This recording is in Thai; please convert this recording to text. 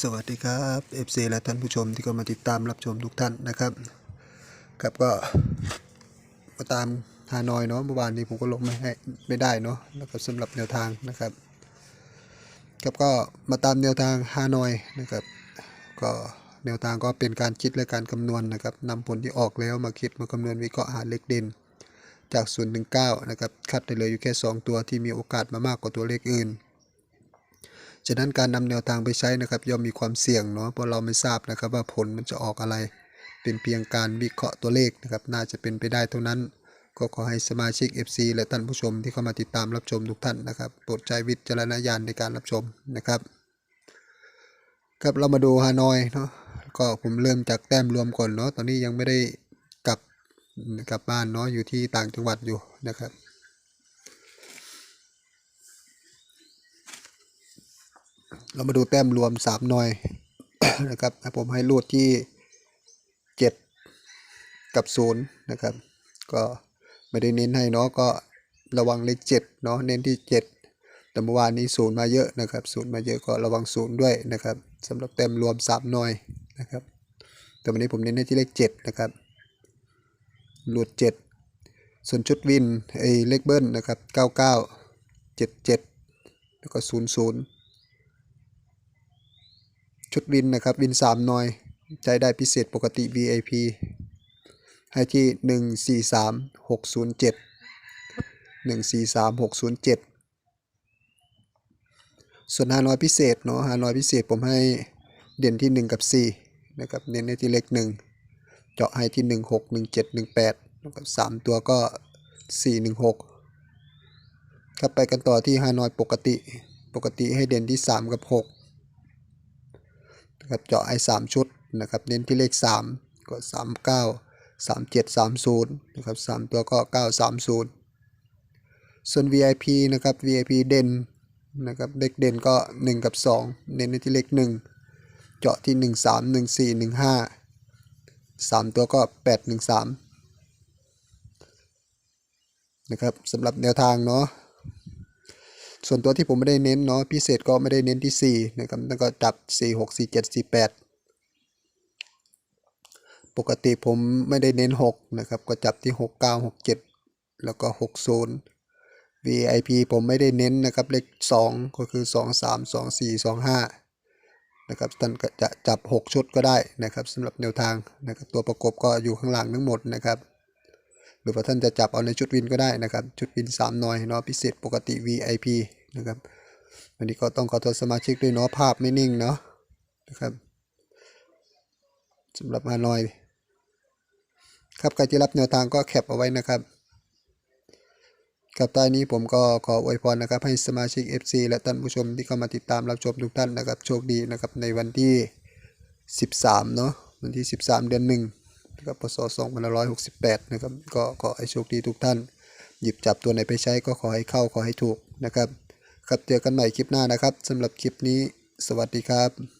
สวัสดีครับ FC และท่านผู้ชมที่ก็มาติดตามรับชมทุกท่านนะครับครับก็มาตามฮานอยเนาะเมื่อวานนี้ผมก็ลงไม่ให้ไม่ได้เนาะแล้วก็สำหรับแนวทางนะครับครับก็มาตามแนวทางฮานอยนะครับ ก็แนวทางก็เป็นการคิดและการคำนวณนะครับนำผลที่ออกแล้วมาคิดมาคำนวณวิเคราะห์หาเลขเด่นจาก0ูนย์ถึงเนะครับคัดได้เลยอยู่แค่ 2 ตัวที่มีโอกาสมามากกว่าตัวเลขอื่น ฉะนั้นการนำแนวทางไปใช้นะครับย่อมมีความเสี่ยงเนาะเพราะเราไม่ทราบนะครับว่าผลมันจะออกอะไร เป็นเพียงการวิเคราะห์ตัวเลขนะครับน่าจะเป็นไปได้เท่านั้น ก็ขอให้สมาชิก FC และท่านผู้ชมที่เข้ามาติดตามรับชมทุกท่านนะครับโปรดใช้วิจารณญาณในการรับชมนะครับครับเรามาดูฮานอยเนาะก็ผมเริ่มจากแต้มรวมก่อนเนาะตอนนี้ยังไม่ได้กลับกลับบ้านเนาะอยู่ที่ต่างจังหวัดอยู่นะครับ เรามาดูแต้มรวมสามหน่วยนะครับผมให้รูดที่เจ็ดกับศูนย์นะครับ ก็ไม่ได้เน้นให้เนาะก็ระวังเลขเจ็ดเนาะเน้นที่เจ็ดแต่เมื่อวานนี้ศูนย์มาเยอะนะครับศูนย์มาเยอะก็ระวังศูนย์ด้วยนะครับสำหรับแต้มรวมสามหน่วยนะครับ แต่วันนี้ผมเน้นให้ที่เลขเจ็ดนะครับรูดเจ็ดส่วนชุดวินไอ้เลขเบิ้ลนะครับเก้าเก้าเจ็ดเจ็ดแล้วก็ศูนย์ศูนย์ ชุดวินนะครับ วิน 3 หน่อยใจได้พิเศษปกติ VIP ให้ที่ 143607 143607 ส่วน5น้อยพิเศษเนาะ5น้อยพิเศษผมให้เด่นที่ 1 กับ 4 นะครับ เน้นในที่เลข1 เจาะให้ที่ 16 17 18นะครับ3ตัวก็ 416ครับไปกันต่อที่5น้อยปกติ ปกติให้เด่นที่ 3 กับ 6 นะครับเจาะไอ้สามชุดนะครับเน้นที่เลขสามก็สามเก้าสามเจ็ดสามศูนย์นะครับสามตัวก็เก้าสามศูนย์ส่วน VIP นะครับ VIP เด่นนะครับเลขเด่นก็หนึ่งกับสองเน้นที่เลขหนึ่งเจาะที่หนึ่งสามหนึ่งสี่หนึ่งห้าสามตัวก็แปดหนึ่งสามนะครับสำหรับแนวทางเนาะ ส่วนตัวที่ผมไม่ได้เน้นเนาะพิเศษก็ไม่ได้เน้นที่ 4 นะครับแล้วก็จับ 4 6 4 7 4 8 ปกติผมไม่ได้เน้น 6 นะครับ ก็จับที่ 6 9 6 7 แล้วก็ 60 VIP ผมไม่ได้เน้นนะครับเลข 2 ก็คือ 2 3 2 4 2 5 นะครับท่านก็จะจับ 6 ชุดก็ได้นะครับสำหรับแนวทางนะครับตัวประกบก็อยู่ข้างหลังทั้งหมดนะครับ รือว่าท่านจะจับเอาในชุดวินก็ได้นะครับ ชุดวิน 3 หน่อยเนาะพิเศษปกติ VIP นะครับวันนี้ก็ต้องขอโทษสมาชิกด้วยเนาะภาพไม่นิ่งเนาะนะครับสำหรับฮานอย ครับใครที่รับแนวทางก็แคปเอาไว้นะครับครับตอนนี้ผมก็ขออวยพรนะครับให้สมาชิก FC และท่านผู้ชมที่เข้ามาติดตามรับชมทุกท่านนะครับ โชคดีนะครับในวันที่ 13 เนาะวันที่ 13 เดือน 1 นะครับพศ2568 นะครับ ก็ขอให้โชคดีทุกท่าน หยิบจับตัวไหนไปใช้ก็ขอให้เข้าขอให้ถูกนะครับ ครับเจอกันใหม่คลิปหน้านะครับสำหรับคลิปนี้ สวัสดีครับ